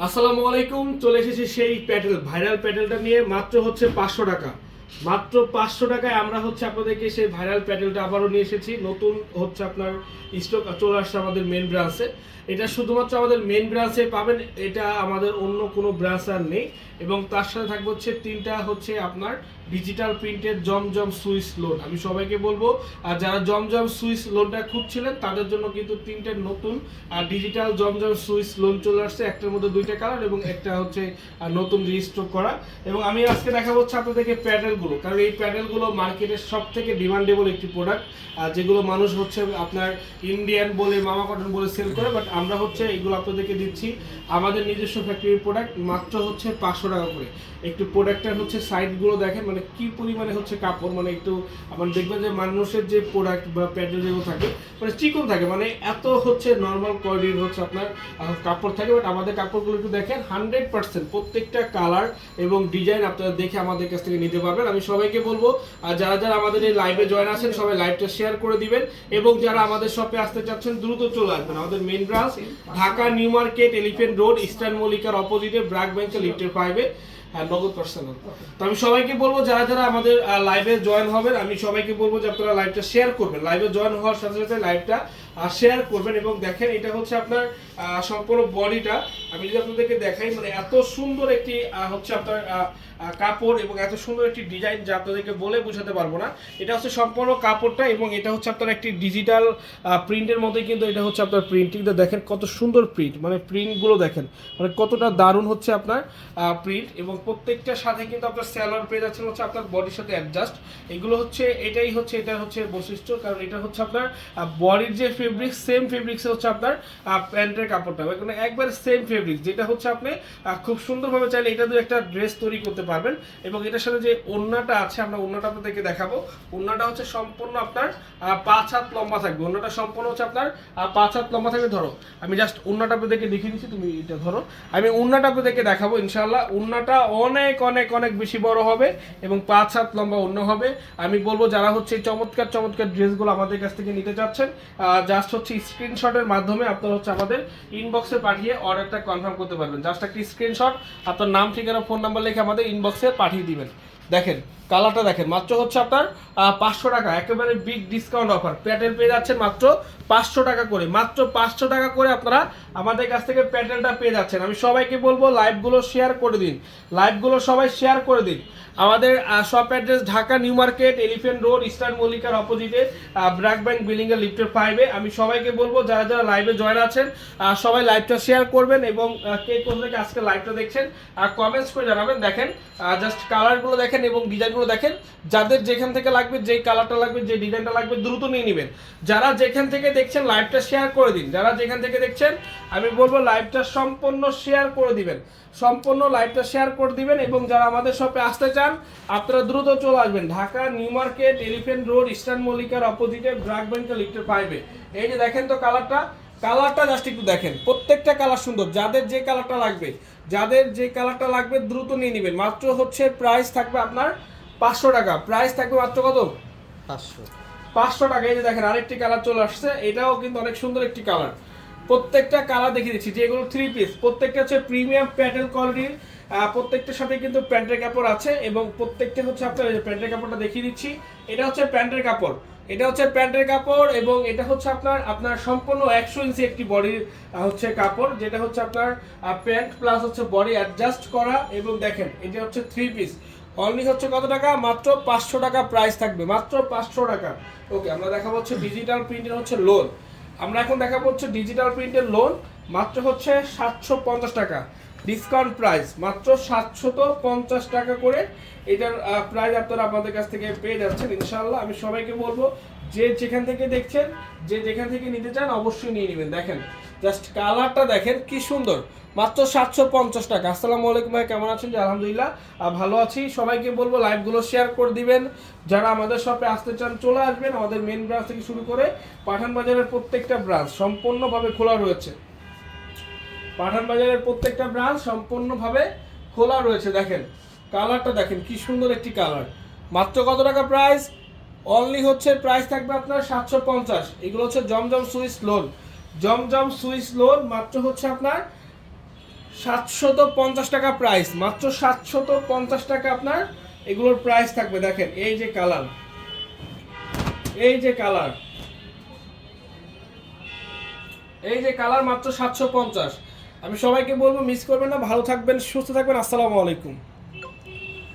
আসসালামু আলাইকুম চলে এসেছি সেই প্যাটেল ভাইরাল প্যাটেলটা নিয়ে মাত্র হচ্ছে পাঁচশো টাকা। মাত্র পাঁচশো টাকায় আমরা হচ্ছে আপনাদেরকে সেই ভাইরাল প্যাডেলটা আবারও নিয়ে এসেছি। নতুন হচ্ছে আপনার স্টক চলে আসছে আমাদের মেন ব্রাঞ্চে এটা শুধুমাত্র আমাদের মেন ব্রাঞ্চে পাবেন, এটা আমাদের অন্য কোনো ব্রাঞ্চ আর নেই। এবং তার সাথে থাকবে হচ্ছে তিনটা হচ্ছে আপনার ডিজিটাল প্রিন্টের জমজম সুইস লোন আমি সবাইকে বলব, আর যারা জমজম সুইস লোনটা খুঁজছিলেন, তাদের জন্য কিন্তু তিনটে নতুন আর ডিজিটাল জমজম সুইস লোন চলে আসছে। একটার মধ্যে দুইটা কালার এবং একটা হচ্ছে নতুন রেজিস্টার করা। এবং আমি আজকে দেখাবো হচ্ছে আপনাদেরকে প্যাডেলগুলো কারণ এই প্যাডেলগুলো মার্কেটের সব থেকে ডিমান্ডেবল একটি প্রোডাক্ট যেগুলো মানুষ হচ্ছে আপনার ইন্ডিয়ান বলে, মামা কটন বলে সেল করে বাট আমরা হচ্ছে এগুলো আপনাদেরকে দিচ্ছি। আমাদের নিজস্ব ফ্যাক্টরির প্রোডাক্ট মাত্র হচ্ছে পাঁচশো টাকা করে। একটু প্রোডাক্টের হচ্ছে সাইডগুলো দেখেন মানে কি পরিমাণে হচ্ছে কাপড় মানে একটু আপনার দেখবেন যে মানুষের যে প্রোডাক্ট বা প্যাডেল যেগুলো থাকে মানে চিকন থাকে মানে এত হচ্ছে নর্মাল কোয়ালিটির হচ্ছে আপনার কাপড় থাকে বাট আমাদের কাপড়গুলো একটু দেখেন হান্ড্রেড পার্সেন্ট প্রত্যেকটা কালার এবং ডিজাইন আপনারা দেখে আমাদের কাছ থেকে নিতে পারবেন। আমি সবাইকে বলব, আর যারা যারা আমাদের এই লাইভে জয়েন আছেন, সবাই লাইভটা শেয়ার করে দিবেন এবং যারা আমাদের শপে আসতে চাচ্ছেন, দ্রুত চলে আসবেন। আমাদের main branch Dhaka New Market Elephant Road Eastern মল্লিকার অপোজিটে ব্র্যাক ব্যাংকে লিফটের ফাইভে হ্যাঁ নগদ পার্সোনাল তো আমি সবাইকে বলব, যারা যারা আমাদের লাইভে জয়েন হবেন, আমি সবাইকে বলব যে আপনারা লাইভটা শেয়ার করবেন। লাইভে জয়েন হওয়ার সাথে সাথে লাইভটা শেয়ার করবেন এবং দেখেন, এটা হচ্ছে আপনার সম্পূর্ণ বডিটা আমি যদি আপনাদেরকে দেখাই মানে এত সুন্দর একটি হচ্ছে আপনার কাপড় এবং এত সুন্দর একটি ডিজাইন যা আপনাদেরকে বলে বোঝাতে পারব না। এটা হচ্ছে সম্পূর্ণ কাপড়টা এবং এটা হচ্ছে আপনার একটি ডিজিটাল প্রিন্টের মধ্যে কিন্তু এটা হচ্ছে আপনার প্রিন্টিংটা দেখেন কত সুন্দর প্রিন্ট মানে প্রিন্টগুলো দেখেন মানে কতটা দারুণ হচ্ছে আপনার প্রিন্ট এবং প্রত্যেকটার সাথে কিন্তু আপনার স্যালোয়ার পেয়ে যাচ্ছেন হচ্ছে আপনার বডির সাথে অ্যাডজাস্ট এগুলো হচ্ছে, এটাই হচ্ছে এটা হচ্ছে বৈশিষ্ট্য, কারণ এটা হচ্ছে আপনার বডির যে ফেব্রিক সেম ফেব্রিক্সে হচ্ছে আপনার প্যান্টের কাপড়টা। এখানে একবার সেম ফেব্রিক যেটা হচ্ছে আপনি খুব সুন্দরভাবে চাইলে এটা দিয়ে একটা ড্রেস তৈরি করতে পারবেন। এবং এটার সাথে যে ওড়নাটা আছে, আমরা ওড়নাটা আপনাদেরকে দেখাবো। ওড়নাটা হচ্ছে সম্পূর্ণ আপনার পাঁচ হাত লম্বা থাকবে। ওড়নাটা সম্পূর্ণ হচ্ছে আপনার পাঁচ হাত লম্বা থাকবে। ধরো, আমি জাস্ট ওড়নাটা আপনাদেরকে দেখিয়ে দিচ্ছি, তুমি এটা ধরো। আমি ওড়নাটা আপনাদেরকে দেখাবো ইনশাল্লাহ ওড়নাটা অনেক অনেক অনেক বেশি বড় হবে এবং পাঁচ হাত লম্বা অন্য হবে। আমি বলব যারা হচ্ছে এই চমৎকার চমৎকার ড্রেসগুলো আমাদের কাছ থেকে নিতে চাচ্ছেন জাস্ট হচ্ছে স্ক্রিনশটের মাধ্যমে আপনারা হচ্ছে আমাদের ইনবক্সে পাঠিয়ে অর্ডারটা কনফার্ম করতে পারবেন। জাস্ট একটা স্ক্রিনশট আপনার নাম, ঠিকানা ফোন নাম্বার লিখে আমাদের ইনবক্সে পাঠিয়ে দিবেন। দেখেন, কালারটা দেখেন, মাত্র হচ্ছে আপনার পাঁচশো টাকা, একেবারে বিগ ডিসকাউন্ট অফার প্যাটেল পেয়ে যাচ্ছেন মাত্র পাঁচশো টাকা করে, মাত্র পাঁচশো টাকা করে আপনারা আমাদের কাছ থেকে প্যাটেলটা পেয়ে যাচ্ছেন। আমি সবাইকে বলব লাইভগুলো শেয়ার করে দিন। লাইভগুলো সবাই শেয়ার করে দিন। আমাদের shop address Dhaka new market elephant road eastern মল্লিকার অপোজিটে ব্র্যাক ব্যাংক বিল্ডিং এর লিফটের ফাইভে আমি সবাইকে বলব, যারা যারা লাইভে জয়েন আছেন সবাই লাইভটা শেয়ার করবেন এবং কে কোথা থেকে আজকে লাইভটা দেখছেন কমেন্টস করে জানাবেন। দেখেন জাস্ট কালারগুলো দেখেন এবং ডিজাইনগুলো দেখেন, যাদের যেখান থেকে লাগবে যে কালারটা লাগবে, যে ডিজাইনটা লাগবে, দ্রুত নিয়ে নেবেন। যারা যেখান থেকে দেখছেন লাইভটা শেয়ার করে দিন। যারা যেখান থেকে দেখছেন, আমি বলব লাইভটা সম্পূর্ণ শেয়ার করে দিবেন। সম্পূর্ণ লাইভটা শেয়ার করে দিবেন এবং যারা আমাদের শপে আসতে চান, আপনারা দ্রুত চলে আসবেন। Dhaka, new market elephant road eastern মল্লিকার অপোজিটে ব্র্যাক ব্যাংকের লিফটের পাইবে। এই যে দেখেন তো কালারটা কালারটা জাস্ট একটু দেখেন। প্রত্যেকটা কালার সুন্দর। যাদের যে কালারটা লাগবে যাদের যে কালারটা লাগবে দ্রুত নিয়ে নেবেন। মাত্র হচ্ছে প্রাইস থাকবে আপনার পাঁচশো টাকা। প্রাইস থাকবে মাত্র কত? পাঁচশো। পাঁচশো টাকা। এই যে দেখেন আরেকটি কালার চলে আসছে। এটাও কিন্তু অনেক সুন্দর একটি কালার। প্রত্যেকটা কালার দেখিয়ে দিচ্ছি। যেগুলো থ্রি পিস প্রত্যেকটা হচ্ছে প্রিমিয়াম প্যাটেল কোয়ালিটির প্রত্যেকটার সাথে কিন্তু প্যান্টের কাপড় আছে এবং প্রত্যেকটা হচ্ছে আপনার প্যান্টের কাপড়টা দেখিয়ে দিচ্ছি। এটা হচ্ছে প্যান্টের কাপড়। এটা হচ্ছে প্যান্টের কাপড় এবং এটা হচ্ছে আপনার আপনার সম্পূর্ণ একশো ইঞ্চি একটি বডির হচ্ছে কাপড়, যেটা হচ্ছে আপনার প্যান্ট প্লাস হচ্ছে বডি অ্যাডজাস্ট করা এবং দেখেন, এটা হচ্ছে থ্রি পিস অনলি হচ্ছে কত টাকা? মাত্র পাঁচশো টাকা প্রাইস থাকবে, মাত্র পাঁচশো টাকা। ওকে আমরা দেখাবো হচ্ছে ডিজিটাল প্রিন্টের হচ্ছে লোন আমরা এখন দেখাবো হচ্ছে ডিজিটাল প্রিন্টের লোন মাত্র হচ্ছে সাতশো পঞ্চাশ টাকা। ডিসকাউন্ট প্রাইস মাত্র সাতশত পঞ্চাশ টাকা করে এটার প্রাইস আপনারা আমাদের কাছ থেকে পেয়ে যাচ্ছেন ইনশাল্লাহ আমি সবাইকে বলব, যে যেখান থেকে দেখছেন, যে যেখান থেকে নিতে চান, অবশ্যই নিয়ে নেবেন। দেখেন জাস্ট কালারটা দেখেন, কি সুন্দর। মাত্র সাতশো পঞ্চাশ টাকা। আসসালামু আলাইকুম ভাই, কেমন আছেন? আলহামদুলিল্লাহ। ভালো আছি। সবাইকে বলব লাইভগুলো শেয়ার করে দিবেন। যারা আমাদের শপে আসতে চান, চলে আসবেন। আমাদের মেন ব্রাঞ্চ থেকে শুরু করে পাঠান বাজারের প্রত্যেকটা ব্রাঞ্চ সম্পূর্ণভাবে খোলা রয়েছে। পাঠান বাজারের প্রত্যেকটা ব্রাঞ্চ সম্পূর্ণভাবে খোলা রয়েছে। দেখেন কালারটা দেখেন, কি সুন্দর একটি কালার মাত্র কত টাকা প্রাইস অনলি হচ্ছে প্রাইস থাকবে আপনার সাতশো পঞ্চাশ। এগুলো হচ্ছে Zamzam Swiss lawn Zamzam Swiss lawn মাত্র হচ্ছে আপনার সাতশত পঞ্চাশ টাকা প্রাইস মাত্র সাতশত পঞ্চাশ টাকা আপনার এগুলোর প্রাইস থাকবে। দেখেন, এই যে কালার এই যে কালার এই যে কালার মাত্র সাতশো পঞ্চাশ। আমি সবাইকে বলব মিস করবেন না। ভালো থাকবেন সুস্থ থাকবেন। আসসালামু আলাইকুম।